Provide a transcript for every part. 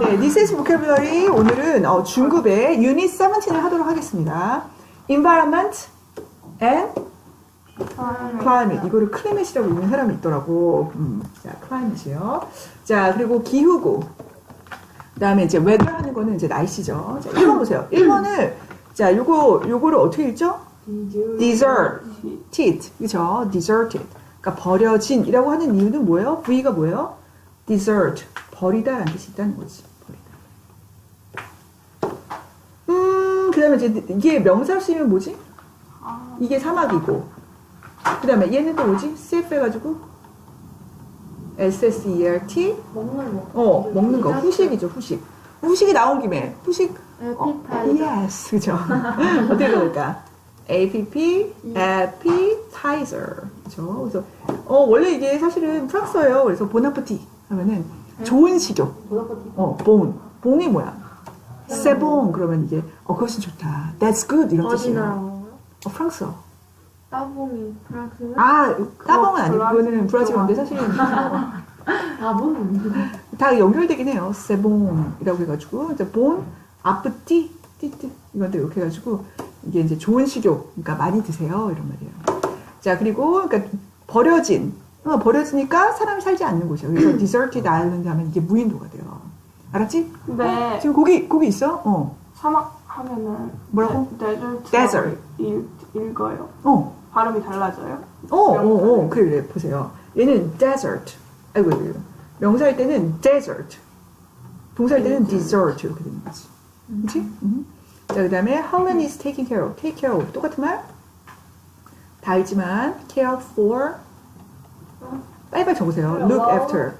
네, is vocabulary 오늘은 어, 중급의 유닛 17을 하도록 하겠습니다. Environment and climate. 이거를 클리맷이라고 읽는 사람이 있더라고. 음, 자, climate이요. 자, 그리고 기후고. 그 다음에 이제 weather 하는 거는 이제 날씨죠. 자, 1번 보세요. 1번을, 자, 요거, 요거를 어떻게 읽죠? deserted. 그죠? deserted. 그러니까 버려진이라고 하는 이유는 뭐예요? V가 뭐예요? desert. 버리다 라는 뜻이 있다는 거지. 버리다. 음, 그 다음에 이제 이게 명사로 쓰이면 뭐지? 이게 사막이고. 그 다음에 얘는 또 뭐지? CF 해가지고 SSERT. 먹는 거. 어, 먹는 거. 후식이죠, 후식. 후식이 나온 김에. 후식. 어, 에피타이저. yes. 그죠? 어떻게 그럴까? APP, appetizer. 그죠? 그래서, 어, 원래 이게 사실은 프랑스어예요. 그래서 보나프티 하면은 좋은 식욕. 보다보티. 어, bon. bon이 뭐야? Bon. 그러면 이게, 어, 그것은 좋다. That's good. 이런 어디 뜻이에요. 건가요? 어, 프랑스어. 따봉이 프랑스. 아, 따봉은 아니고, 브라질 그거는 브라질어인데 사실은. 아, 뭔? 다 연결되긴 해요. 세봉이라고 해가지고 이제 본 아프티 띠띠 이건데 이렇게 해가지고 이게 이제 좋은 식욕 그러니까 많이 드세요 이런 말이에요. 자 그리고 그러니까 버려진 어, 버려지니까 사람이 살지 않는 곳이에요. 그래서 deserted island 하면 이게 무인도가 돼요. 알았지? 네. 지금 거기 거기 있어? 어. 사막 하면은 뭐라고? 데저트 Desert. 읽, 읽어요. 어. 발음이 달라져요? 어, 어, 어, 그래, 보세요. 얘는 desert. 아이고, 아이고. 명사일 때는 desert. 동사일 때는 desert. 이렇게 되는 거지. 그치? 음. 자, 그 다음에 how many is taking care of? take care of. 똑같은 말? 다 알지만, care for. 빨리빨리 적으세요. look after.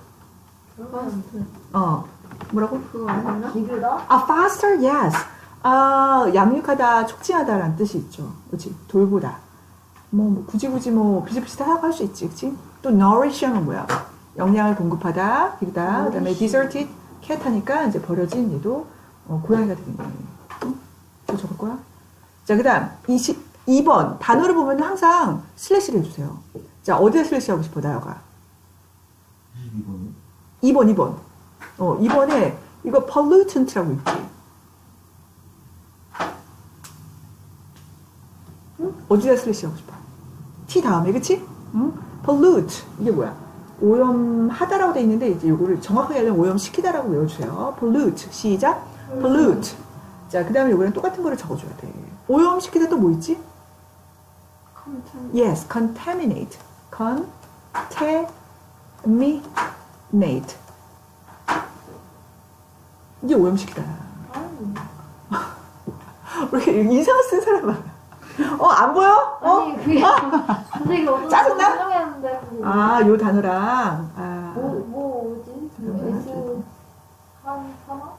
어. 뭐라고? 그거 아닌가? 기르다? 아, faster, yes. 아, 양육하다, 촉진하다라는 뜻이 있죠. 그치? 돌보다. 뭐, 뭐 굳이 굳이 뭐, 비슷비슷하다고 할 수 있지. 그치? 또 nourish 하면 뭐야? 영양을 공급하다, 기르다. 그 다음에 deserted, cat 하니까 이제 버려진 얘도 어, 고양이가 되는 거예요. 응? 저 적을 거야? 자, 그 다음, 2번. 단어를 보면 항상 슬래시를 해주세요. 자, 어디에 슬래시 하고 싶어, 나여가? 22번이요? 2번, 2번. 어, 2번에 이거 pollutant라고 있지. 응? 어디다 슬래시 하고 싶어? T 다음에, 그치? 응? pollute. 이게 뭐야? 오염하다라고 돼 있는데, 이제 요거를 정확하게 하려면 오염시키다라고 외워주세요. pollute. 시작. pollute. 자, 그 다음에 요거는 똑같은 거를 적어줘야 돼. 오염시키다 또 뭐 있지? Yes, contaminate. contaminate. 이게 오염시키다. 왜 이렇게 이상한 쓴 사람 많아? 어, 안 보여? 어? 아니, 그게. 선생님 어떤 짜증나? 설명했는데. 아, 요 단어랑. 아, 뭐, 뭐, 뭐지? 잠깐만, S. 한, 사막?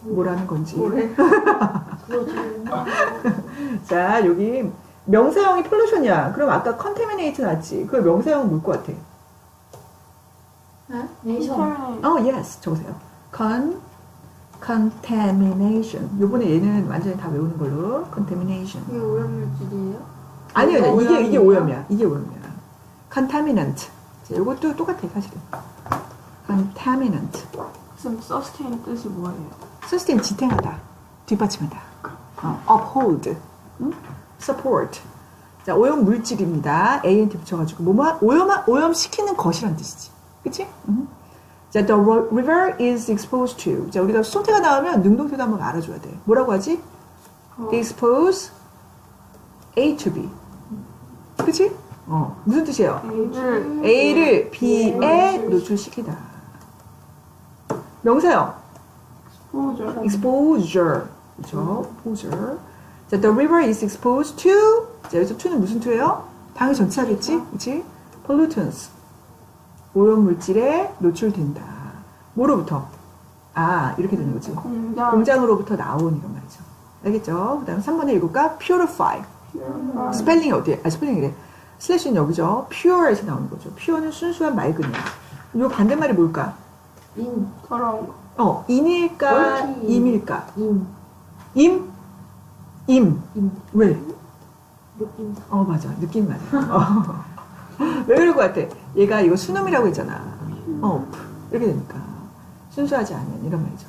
뭐라는 건지. 뭐래? 그거 지금 자, 여기 명사형이 폴루션이야. 그럼 아까 contaminate 나왔지. 그 명사형은 뭘것 같아? 네이션. 어, yes. 적으세요. Con, contamination. 요번에 얘는 완전히 다 외우는 걸로. contamination. 이게 오염물질이에요? 아니요, 이거 이게, 이게? 오염이야. 이게 오염이야. contaminant. 자, 요것도 똑같아, 사실은. contaminant. 선생님 서스테인 뜻이 뭐예요? sustain, 지탱하다. 뒷받침하다. 어, uphold. 응? support. 자, 오염 물질입니다. ANT 붙여가지고. 뭐뭐, 오염, 오염시키는 것이란 뜻이지. 그치? 응. 자, the river is exposed to. 자, 우리가 수동태가 나오면 능동태도 한번 알아줘야 돼. 뭐라고 하지? 어, expose A to B. 그치? 어, 무슨 뜻이에요? A를 A를 B에 노출시키다. 명사형. exposure exposure. 그죠? exposure. 자, the river is exposed to. 자, 여기서 to는 무슨 to예요? 당연히 전치하겠지? 그치? pollutants. 오염물질에 노출된다. 뭐로부터? 아, 이렇게 되는 거지. 공장 공장으로부터 나온 이런 말이죠. 알겠죠? 그 다음 3번에 읽을까? purify. 스펠링이 어디에? 아, 스펠링이래. 슬래시는 여기죠. pure에서 나오는 거죠. pure는 순수한 맑음이야. 요 반대말이 뭘까? 인. 더러운 거 어, 인일까? 옳지. 임일까? 인. 임? 임. 인. 왜? 느낌. 어, 맞아. 느낌 맞아. 어. 왜 그럴 것 같아? 얘가 이거 수놈이라고 했잖아. 어, 이렇게 되니까. 순수하지 않은 이런 말이죠.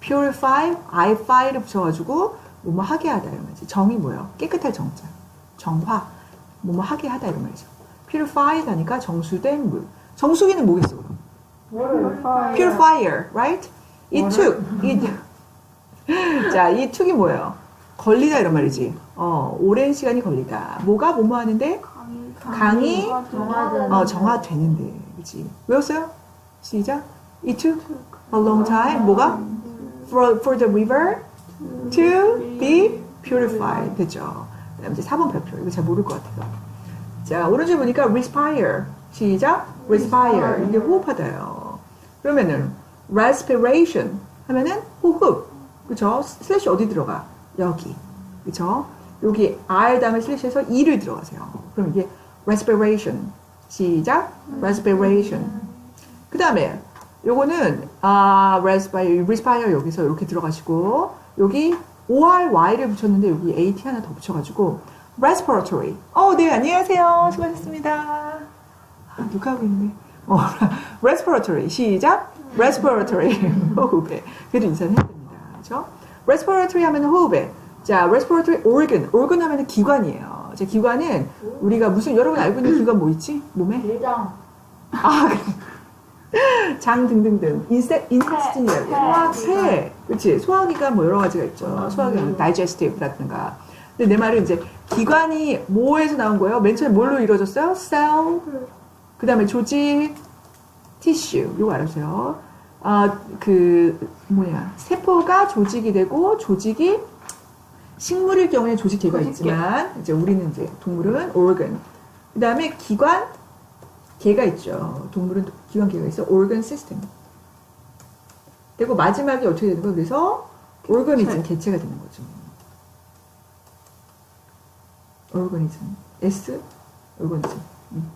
purify, ify를 붙여가지고 뭐뭐 하게 하다 이런 말이지. 정이 뭐예요? 깨끗할 정자. 정화, 뭐뭐 하게 하다 이런 말이죠. purify다니까 정수된 물. 정수기는 뭐겠어 그럼? purifier, right? 이 took, 이 자, 이 took이 뭐예요? 걸리다 이런 말이지. 어, 오랜 시간이 걸리다. 뭐가 뭐뭐 하는데? 강이 정화되는 어, 정화되는데, 그치? 외웠어요? 시작. It took a long time. 뭐가? For, for the river to be purified. 됐죠? 그 다음 이제 4번 별표. 이거 잘 모를 것 같아요. 자, 오른쪽 보니까 respire. 시작. respire. 이게 호흡하다요. 그러면은 respiration 하면은 호흡. 그쵸? 슬래시 어디 들어가? 여기. 그쵸? 여기 R 다음에 슬래시에서 E를 들어가세요. 그럼 이게 respiration. 시작. respiration. 그 다음에 요거는 아 respire, respire 여기서 이렇게 들어가시고 여기 OR Y를 붙였는데 여기 AT 하나 더 붙여가지고 respiratory. 어, 네 안녕하세요. 수고하셨습니다. 아, 누가 하고 있는데? 어, respiratory 시작. respiratory 호흡에 그래도 인사는 해야 됩니다. 그렇죠? respiratory 하면은 호흡에 자 respiratory organ organ 하면은 기관이에요. 자 기관은 우리가 무슨 여러분 알고 있는 기관 뭐 있지? 몸에 대장 아, 그래. 장 등등등. 인세, 인테스틴이라고. 소화, 폐. 그치. 소화기가 뭐 여러 가지가 있죠. 소화기, 다이제스티브라든가. 근데 내 말은 이제 기관이 뭐에서 나온 거예요? 맨 처음에 뭘로 이루어졌어요? 셀, 그 다음에 조직, 티슈. 이거 알아주세요. 아, 그, 뭐냐. 세포가 조직이 되고, 조직이 식물일 경우에 조직계가 조직계. 있지만, 이제 우리는 이제 동물은 organ. 그 다음에 기관, 개가 있죠. 동물은 기관 개가 있어. organ system. 그리고 마지막에 어떻게 되는 거야? 그래서 organism 개체가 되는 거죠. organism. S organism. 음.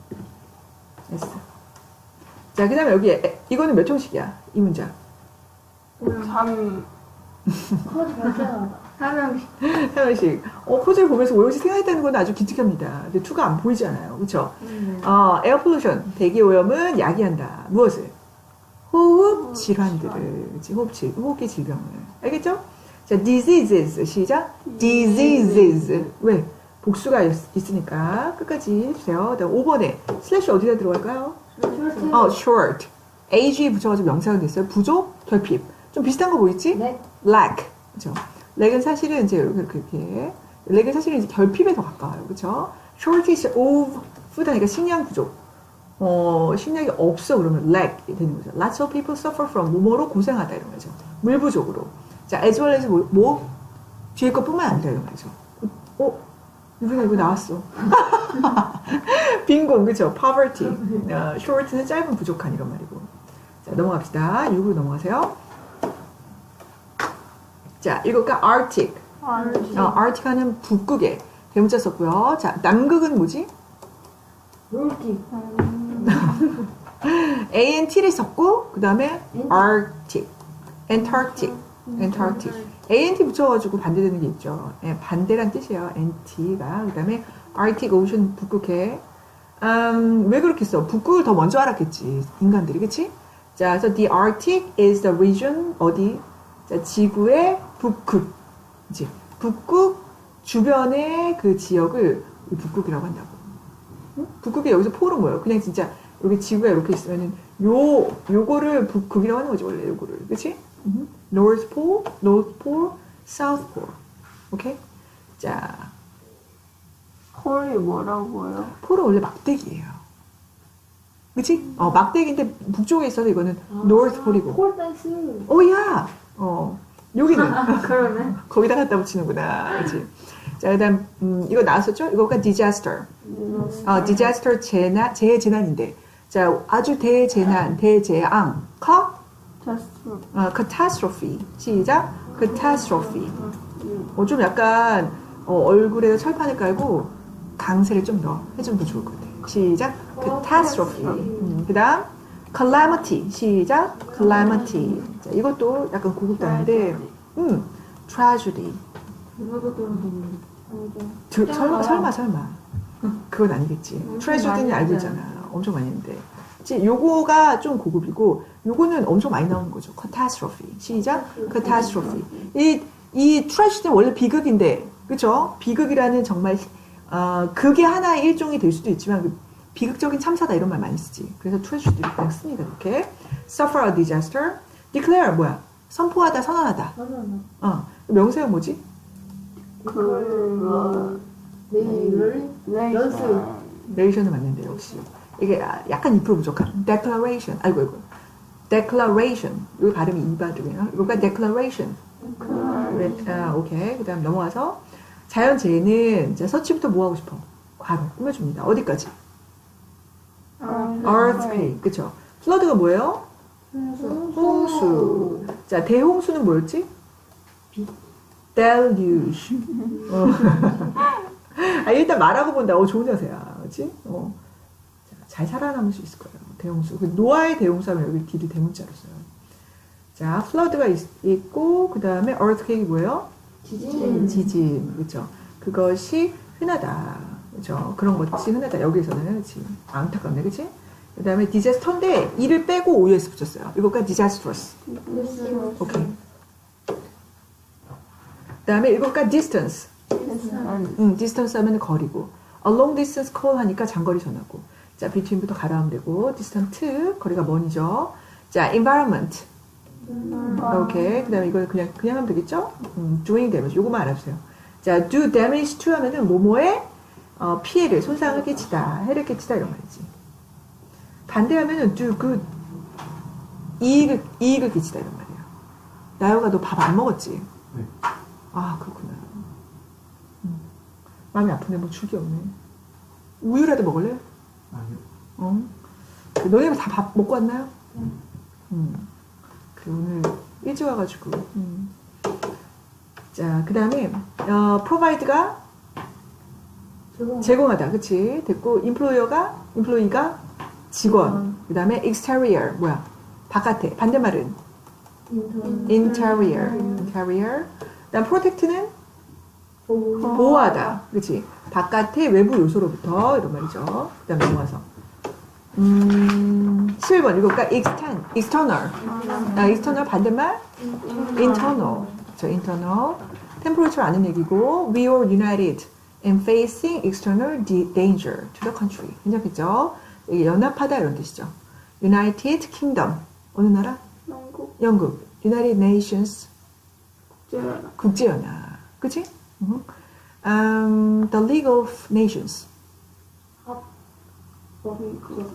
S. 자, 그다음에 여기 에- 이거는 몇 형식이야? 이 문장. 3 커지 발전 하다 하면 형식. 어, 포즈를 보면서 오형식 생각했다는 건 아주 기특합니다. 근데 투가 안 보이잖아요. 그렇죠? 어, 에어 pollution, 대기 오염은 야기한다. 무엇을? 호흡 질환들을, 그치? 호흡 질, 호흡기 질병을. 알겠죠? 자, diseases, 시작. diseases. 왜? 복수가 있, 있으니까 끝까지 해주세요. 다음 5번에 슬래시 어디다 들어갈까요? 어, short. ag 붙여가지고 명사가 됐어요. 부족, 결핍. 좀 비슷한 거 보이지? 네 lack. 그죠? 렉은 사실은 이제 이렇게, 이렇게. 렉은 사실은 이제 결핍에 더 가까워요. 그쵸? shortage of food 하니까 식량 부족. 어, 식량이 없어 그러면 lack 이 되는 거죠. Lots of people suffer from 뭐뭐로 고생하다 이런 거죠. 물 부족으로. 자, as well as 뭐, 뭐? 뒤에 것뿐만 아니다 이런 거죠. 어? 유빈아 이거 나왔어. 빈곤 그죠? poverty. 어, short는 짧은 부족한 이런 말이고. 자, 넘어갑시다. 6으로 넘어가세요. 자, 이거가 arctic. 어, arctic하는 북극에 대문자 썼고요. 자, 남극은 뭐지? 롤킥 ANT를 썼고 그 다음에 Arctic, Antarctic, Antarctic. ANT 붙여가지고 반대되는 게 있죠. 예, 반대란 뜻이에요. NT가 그 다음에 Arctic Ocean 북극해. 음, 왜 그렇게 써? 북극을 더 먼저 알았겠지 인간들이 그치? 자, 그래서 the Arctic is the region 어디? 자, 지구의 북극, 이제 북극 주변의 그 지역을 이 북극이라고 한다고. 응? 북극이 여기서 폴은 뭐예요? 그냥 진짜 여기 지구가 이렇게 있으면은 요 요거를 북극이라고 하는 거지 원래 요거를 그렇지? North Pole, North Pole, South Pole. 오케이? 자, 폴이 뭐라고요? 폴은 원래 막대기예요. 그렇지? 어 막대기인데 북쪽에 있어서 이거는 North Pole이고. 콜댄스 오야. 어 여기는 그러네. 거기다 갖다 붙이는구나. 그렇지? 자 그다음 음, 이거 나왔었죠? 이거가 disaster. 어, disaster 재난 재재난인데. 자 아주 대재난 대재앙. 커? 어, catastrophe. 시작. catastrophe. 어, 좀 약간 어, 얼굴에 철판을 깔고 강세를 좀더 해주면 더 좋을 것 같아. 시작. catastrophe. 음, 그 다음 calamity 시작 calamity 자, 이것도 약간 고급 단어인데 음, tragedy 들어보는 드- 설마 설마 설마 그건 아니겠지 많이 알고. 있잖아 엄청 많이 했는데 이제 요거가 좀 고급이고 요거는 엄청 많이 나오는 거죠. catastrophe. 시작. catastrophe. 이, 이 트래시는 원래 비극인데, 그쵸? 비극이라는 정말, 어, 그게 하나의 일종이 될 수도 있지만, 그 비극적인 참사다 이런 말 많이 쓰지. 그래서 트래시도 그냥 씁니다, 이렇게. suffer a disaster. declare 뭐야? 선포하다, 선언하다. 어. 명사가 뭐지? 그 내일을 연습. 레이션은 맞는데, 역시. 이게 아, 약간 2% 부족한. declaration. 아이고, 아이고. declaration. 이 발음이 이바드고요. 이거가 declaration. 아, 오케이. 그 다음 넘어와서 자연재해는 이제 서치부터 뭐 하고 싶어? 과로 꾸며줍니다. 어디까지? Earthquake. 그쵸? flood가 뭐예요? 홍수. 자, 대홍수는 뭐였지? deluge. 어. 아, 일단 말하고 본다. 어, 좋은 자세야. 그치? 어. 자, 잘 살아남을 수 있을 거예요. 대홍수. 그 노아의 대홍수 하면 여기 뒤를 대문자로 써요. 자, flood가 있, 고그 다음에 earthquake이 뭐예요? 지진. 지진, 그죠? 그것이 흔하다, 그죠? 그런 것이 흔하다. 여기서는 그치? 안타깝네, 그치? 그 다음에 disaster인데 이를 빼고 OS 붙였어요. 이거가 disastrous. 오케이. 그 다음에 이거가 distance. 음, distance 하면 거리고. a long distance call 하니까 장거리 전화고. 자, between부터 가라하면 되고, distant, 거리가 먼이죠. 자, environment. 오케이. 그 다음에 이걸 그냥, 그냥 하면 되겠죠? 음, doing damage. 요거만 알아주세요. 자, do damage to 하면은 뭐뭐에 어, 피해를, 손상을 끼치다, 해를 끼치다 이런 말이지. 반대하면은 do good. 이익을, 이익을 끼치다 이런 말이에요. 나요가 너밥 안 먹었지? 네. 아, 그렇구나. 음. 마음이 아프네. 뭐 죽이 없네. 우유라도 먹을래? 아니요. 어? 너네 다 밥 먹고 왔나요? 음. 그래, 오늘 일찍 와가지고. 음. 자, 그 다음에, 어, provide가 제공. 제공하다. 그치? 됐고, employer가, employee가 직원. 그 다음에 exterior, 뭐야? 바깥에. 반대말은 interior. interior. 그 다음 protect는 보호. 보호하다. 그치? 바깥의 외부 요소로부터 이런 말이죠. 그 다음 넘어가서. 음, 7번. 이거가 extend, external. 아, external 반대말? internal. 저 internal. temperature 아는 얘기고, we are united in facing external di- danger to the country. 괜찮겠죠? 이게 연합하다 이런 뜻이죠. United Kingdom. 어느 나라? 영국 영국. United Nations. 국제연합 국제연합. 그치? 음. Um, the League of Nations. 법인 그거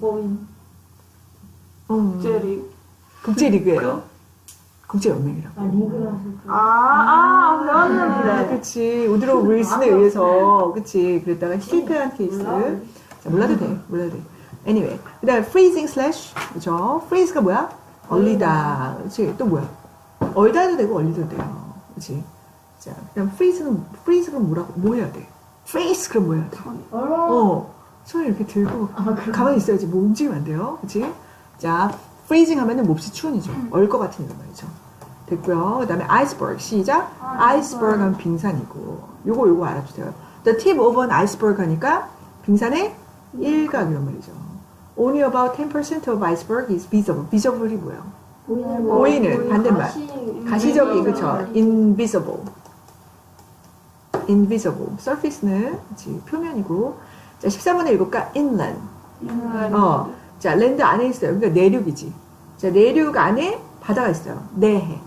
법인. 음, 국제리 국제리그예요. 국제 연맹이라고. 아 리그라서. 아아 아, 배웠는데 그치. 우드로 윌슨에 의해서, 그치. 그랬다가 실패한 케이스. 자, 몰라도 돼. 몰라도 돼. Anyway. 그 다음에 freezing slash. 그죠? freeze가 뭐야? 얼리다. 그치. 또 뭐야? 얼다 해도 되고, 얼리도 돼요. 그치. 자, 그 다음 freeze는, freeze 그럼 뭐라고, 뭐 해야 돼? freeze 그럼 뭐 해야 돼? 얼어. 어, 손을 이렇게 들고 가만히 있어야지 뭐 움직이면 안 돼요. 그치? 자, freezing 하면은 몹시 추운이죠. 얼 것 같은 말이죠. 됐고요. 그 다음에 iceberg. 시작. iceberg 하면 빙산이고. 요거, 요거 알아주세요. The tip of an iceberg 하니까 빙산의 일각 이란 말이죠. Only about 10% of iceberg is visible. visible이 뭐예요? 보이는 보이는 반대말. 가시. 가시적인, 그쵸? invisible. invisible. surface는 그치, 표면이고. 자, 13번에 읽을까? inland. 어, 자, 랜드 안에 있어요. 그러니까 내륙이지. 자, 내륙 안에 바다가 있어요. 내해.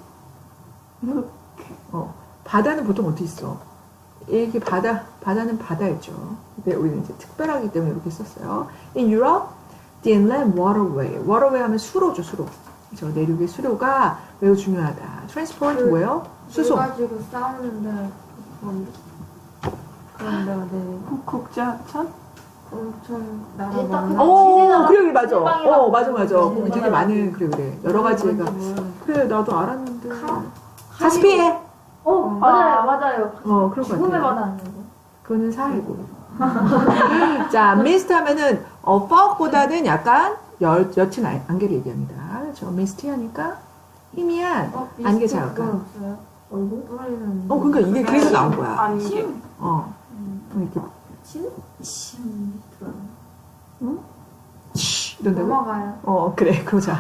어, 바다는 보통 어디 있어? 이렇게 바다, 바다는 바다였죠. 근데 우리는 이제 특별하기 때문에 이렇게 썼어요. In Europe, the inland waterway. waterway 하면 수로죠, 수로. 저 내륙의 수로가 매우 중요하다. transport 그- 뭐예요? 수소. 가지고 싸우는데 그런데 네 국제하천 엄청 많은. 그냥 어, 그래, 그래, 맞아. 어, 맞아, 맞아. 그러지. 되게 지리나라. 많은, 그래, 그래. 여러 가지가. 그래, 나도 알았는데. 카? 카스피해! 어, 맞아요, 맞아요. 어, 그럴 것 죽음의 같아요. 바다 아니고. 그거는 사이고. 자, 미스트 하면은, 어, fog보다는 약간 열, 안- 안개를 얘기합니다. 저 미스티 하니까 희미한 어, 안개 미스트 자극. 얼굴? 뿌리는. 어, 그러니까 이게 그래서 나온 거야. 안개 어. 이렇게, 침? 침. 치. 이런다고? 넘어가요. 어, 그래, 그러자.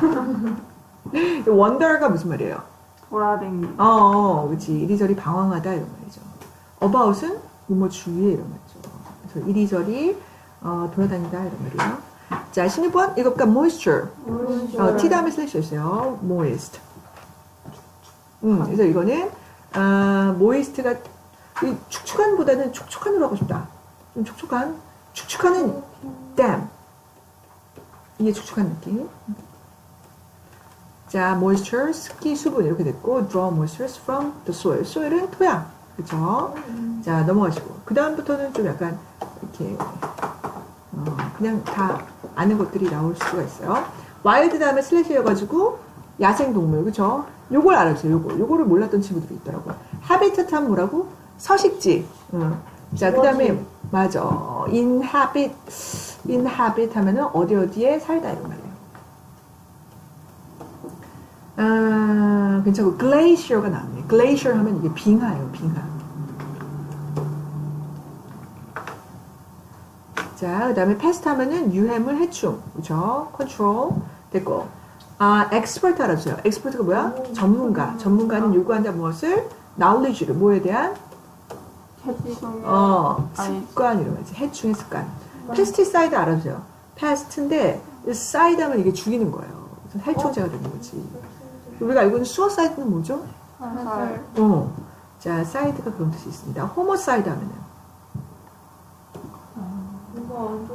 wonder가 무슨 말이에요? 돌아다니. 어, 어, 그치. 이리저리 방황하다 이런 말이죠. about은 뭐뭐 주위에 이런 말이죠. 그래서 이리저리 어, 돌아다니다 이런 말이에요. 자, 16번 이것과 moisture. 어, T 다음에 슬래시였어요. moist. 음, 그래서 이거는 아, moist가 이 축축한보다는 촉촉한으로 하고 싶다. 좀 촉촉한. 축축한은 damp. 이게 축축한 느낌. 자, moisture, 습기, 수분 이렇게 됐고, draw moisture from the soil. soil은 토양. 그쵸? 자, 넘어가시고. 그 다음부터는 좀 약간, 이렇게, 어, 그냥 다 아는 것들이 나올 수가 있어요. 와일드 다음에 슬래시여가지고, 야생동물. 그쵸? 요걸 알아주세요, 요거. 요거를 몰랐던 친구들이 있더라고요. habitat 하면 뭐라고? 서식지. 응. 자, 그 다음에, 맞아. inhabit, inhabit 하면은 어디 어디에 살다 이런 말이에요. 아, 괜찮고, glacier가 나왔네. glacier 하면 이게 빙하예요, 빙하. 자, 그 다음에 pest 하면은 유해물, 해충. 그죠? control. 됐고. 아, expert 알아주세요. expert가 뭐야? 전문가. 전문가는 요구한다 무엇을? knowledge를. 뭐에 대한? 해충. 어, 아니. 습관 이런 거지. 해충의 습관. pesticide 알아주세요. pest인데, side 하면 이게 죽이는 거예요. 그래서 살충제가 되는 거지. 우리가 알고 있는 suicide는 뭐죠? 화살. 어. 자, side가 그런 뜻이 있습니다. homicide 하면은.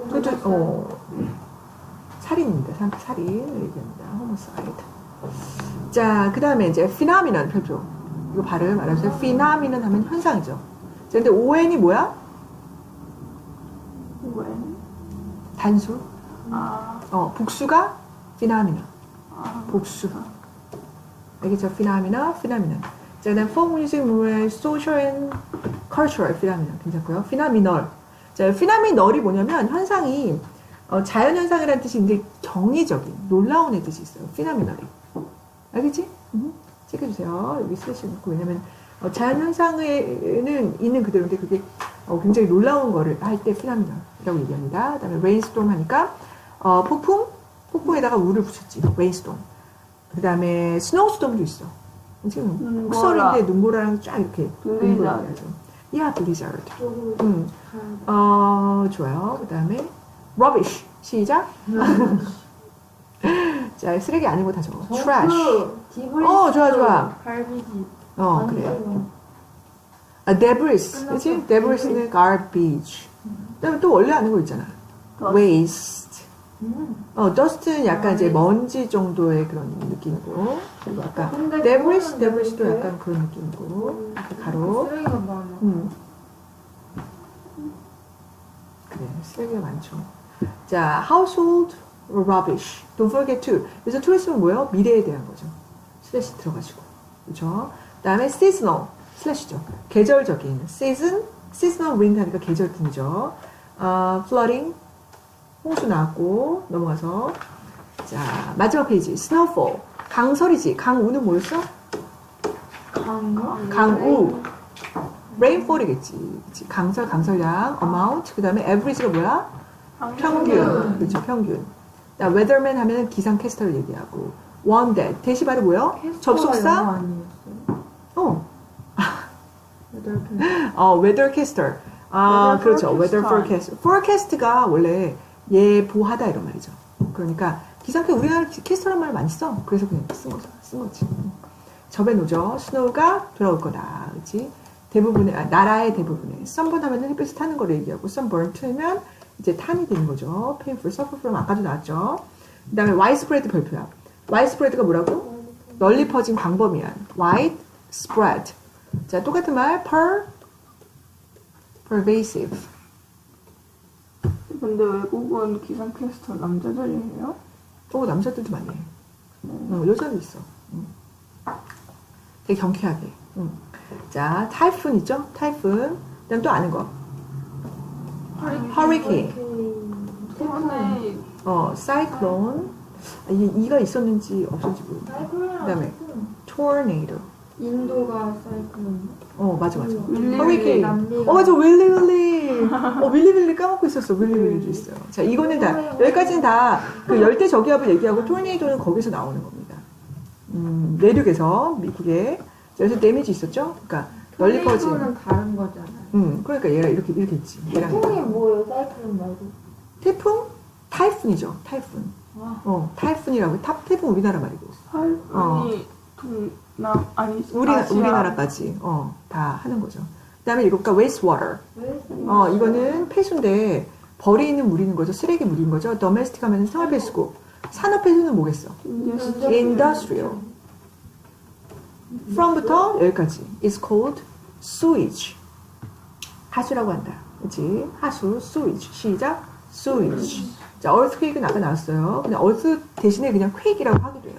그것도, 어, 살인입니다. 살- 살인 얘기합니다. homicide. 자, 그 다음에 이제 phenomenon 별표. 이거 발음 알아보세요. phenomenon 하면 현상이죠. 자, 근데 on이 뭐야? 왜? 단수. 아. 어, 복수가 phenomenon. 아. 복수. 알겠죠? phenomena, phenomenon. 자, 그 다음 folk music, movement, social and cultural phenomenon. 괜찮고요. phenomenal. 자, phenomenal이 뭐냐면 현상이 어, 자연 현상이라는 뜻인데 경이적인, 놀라운 의 뜻이 있어요. phenomenal이. 알겠지? 음, 체크해주세요. 여기 쓰시고. 왜냐면 어, 자연현상에는 있는 그대로인데 그게 어, 굉장히 놀라운 거를 할때 phenomenal이라고 얘기합니다. 그 다음에 rainstorm 하니까 어, 폭풍? 폭풍에다가 우를 붙였지. rainstorm. 그 다음에 스노우스톰도 있어. 지금 눈보라. 흑설인데 눈보라랑 쫙 이렇게. 눈보라죠. 야, 블리자드. 음, 어, 좋아요. 그 다음에 rubbish. 시작. 자, 쓰레기 아닌 거 다 적어. trash. 어, 좋아, 좋아. 갈비지. 어, 그래. 아, debris. 그치? debris는 garbage. 그 다음에 또 원래 아는 거 있잖아. Waste. 음. 어, dust는 약간 아, 이제 네. 먼지 정도의 그런 느낌이고, 그리고 아까 debris, 그거는 debris도 왜? 약간 그런 느낌이고, 이렇게 가로. 쓰레기가 많아. 음. 그래, 쓰레기가 많죠. 자, household rubbish. Don't forget to. 그래서 to 있으면 뭐예요? 미래에 대한 거죠. 슬래시 들어가지고. 그죠? 그 다음에 seasonal. 슬래시죠. 계절적인. season, seasonal wind 하니까 계절풍이죠. 어, flooding. 홍수 나왔고, 넘어가서. 자, 마지막 페이지. snowfall. 강설이지. 강우는 뭐였어? 강요? 강우. rainfall이겠지. 그치? 강설, 강설량, amount. 그 다음에 average가 뭐야? 평균. 그렇죠, 평균. 나 weatherman 하면 기상 캐스터를 얘기하고, one day. 대시 발음 뭐예요? 접속사? 어. 어, weather caster. 아, Weather 그렇죠. weather forecast. forecast. forecast가 원래 예보하다 이런 말이죠. 그러니까 기상캐 우리나라 캐스터란 말을 많이 써. 그래서 그냥 쓴 거죠. 쓴 거지. 접에 놓죠. 스노우가 돌아올 거다. 그렇지? 대부분의 아, 나라의 대부분의 sunburn 하면 햇빛을 타는 걸 얘기하고 sunburn 틀면 이제 탄이 되는 거죠. painful, suffer from 아까도 나왔죠. 그다음에 widespread 별표야. widespread가 뭐라고? 널리 퍼진 광범위한 wide spread. 자, 똑같은 말 per pervasive. 근데 외국은 기상캐스터 남자들이 해요? 어, 남자들도 많이 해. 어, 여자도 있어. 응. 되게 경쾌하게. 응. 자, 타이푼 있죠? 타이푼. 그다음 또 아는 거. 허리케인. 근데 어, 사이클론. 아, 이게 이가 있었는지 없었는지 모르겠네. 그다음에 토네이도. 인도가 사이클론. 어, 맞아, 맞아. 윌리 허리케인. 남미가 어, 맞아. 윌리 윌리. 어, 밀리밀리 까먹고 있었어. 밀리밀리도 있어요. 자, 이거는 다, 여기까지는 다 그 열대 저기압을 얘기하고 토네이도는 거기서 나오는 겁니다. 음, 내륙에서 미국에. 자, 여기서 데미지 있었죠? 그러니까 널리 퍼진. 토네이도는 다른 거잖아요. 음, 그러니까 얘가 이렇게, 이렇게 있지. 얘랑 태풍이 뭐예요? 사이클론 말고. 태풍? 타이푼이죠. 타이푼. 아. 어, 타이푼이라고. 탑, 태풍 우리나라 말이고. 할머니 동 남 아니 우리, 아시아. 우리나라까지, 어, 다 하는 거죠. 그 다음에 이거가 waste water. 왜? 어, 이거는 폐수인데, 버리는 물이는 거죠. 쓰레기 물인 거죠. domestic 하면 생활 폐수고. 산업 폐수는 뭐겠어? industrial. from부터 여기까지. is called sewage. 하수라고 한다. 그치? 하수, sewage. 시작. sewage. 자, earthquake는 아까 나왔어요. 그냥 earth 대신에 그냥 quake이라고 하기도 해요.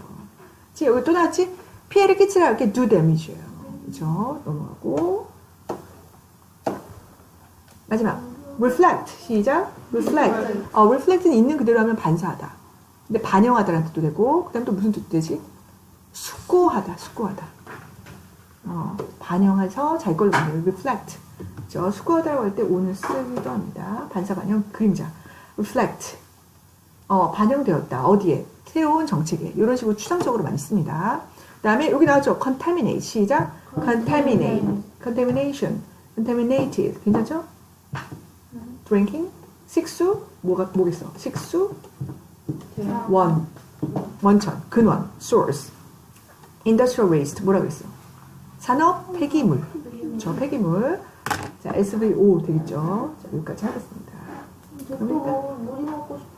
지 여기 또 나왔지? 피해를 끼치라 이렇게 do damage예요. 그죠? 넘어가고. 마지막. reflect. 시작. reflect. 어, reflect는 있는 그대로 하면 반사하다. 근데 반영하다라는 뜻도 되고, 그 다음 또 무슨 뜻도 되지? 숙고하다, 숙고하다. 어, 반영해서 걸로 만들어 reflect. 그죠? 숙고하다라고 할 때 오늘 쓰기도 합니다. 반사, 반영, 그림자. reflect. 어, 반영되었다. 어디에? 새로운 정책에. 이런 식으로 추상적으로 많이 씁니다. 그 다음에 여기 나왔죠? contaminate. 시작. contaminate. contamination. contaminated. 괜찮죠? drinking. 식수. 뭐가, 뭐겠어? 식수. 원. 원천. 근원. source. industrial waste. 뭐라고 했어? 산업 폐기물. 저 폐기물. 자, SVO 되겠죠? 자, 여기까지 하겠습니다. 싶어.